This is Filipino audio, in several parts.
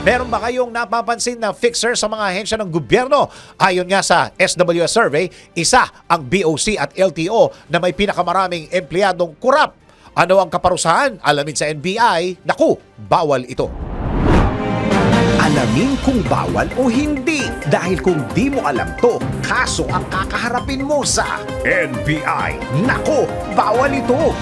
Meron ba kayong napapansin na fixer sa mga ahensya ng gobyerno? Ayon nga sa SWS survey, isa ang BOC at LTO na may pinakamaraming empleyadong kurap. Ano ang kaparusahan? Alamin sa NBI. Naku, bawal ito. Alamin kung bawal o hindi. Dahil kung di mo alam to, kaso ang kakaharapin mo sa NBI. Nako, bawal ito.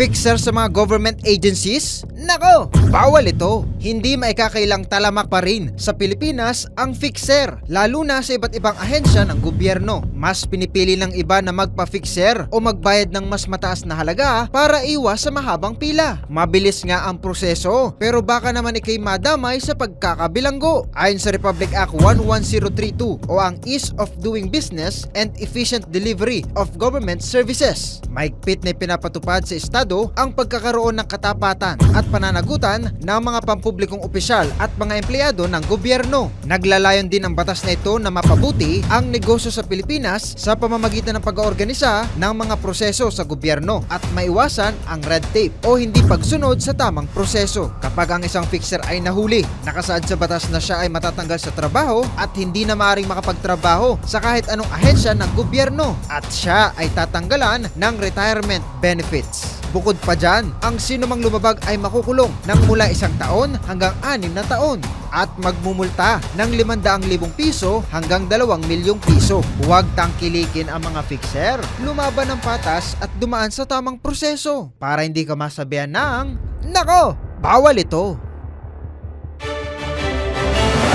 Fixer sa mga government agencies? Nako, bawal ito. Hindi maikakailang talamak pa rin sa Pilipinas ang fixer, lalo na sa iba't ibang ahensya ng gobyerno. Mas pinipili ng iba na magpa-fixer o magbayad ng mas mataas na halaga para iwas sa mahabang pila. Mabilis nga ang proseso, pero baka naman ikay madamay sa pagkakabilanggo. Ayon sa Republic Act 11032 o ang Ease of Doing Business and Efficient Delivery of Government Services. Mahigpit na pinapatupad sa Estado ang pagkakaroon ng katapatan at pananagutan ng mga pampublikong opisyal at mga empleyado ng gobyerno. Naglalayon din ang batas na ito na mapabuti ang negosyo sa Pilipinas sa pamamagitan ng pag-oorganisa ng mga proseso sa gobyerno at maiwasan ang red tape o hindi pagsunod sa tamang proseso. Kapag ang isang fixer ay nahuli, nakasaad sa batas na siya ay matatanggal sa trabaho at hindi na maaaring makapagtrabaho sa kahit anong ahensya ng gobyerno at siya ay tatanggalan ng retirement benefits. Bukod pa dyan, ang sinumang lumabag ay makukulong ng mula isang taon hanggang anim na taon at magmumulta ng 500,000 piso hanggang 2 milyong piso. Huwag tangkilikin ang mga fixer, lumaban ng patas at dumaan sa tamang proseso para hindi ka masabihan ng, Nako, bawal ito.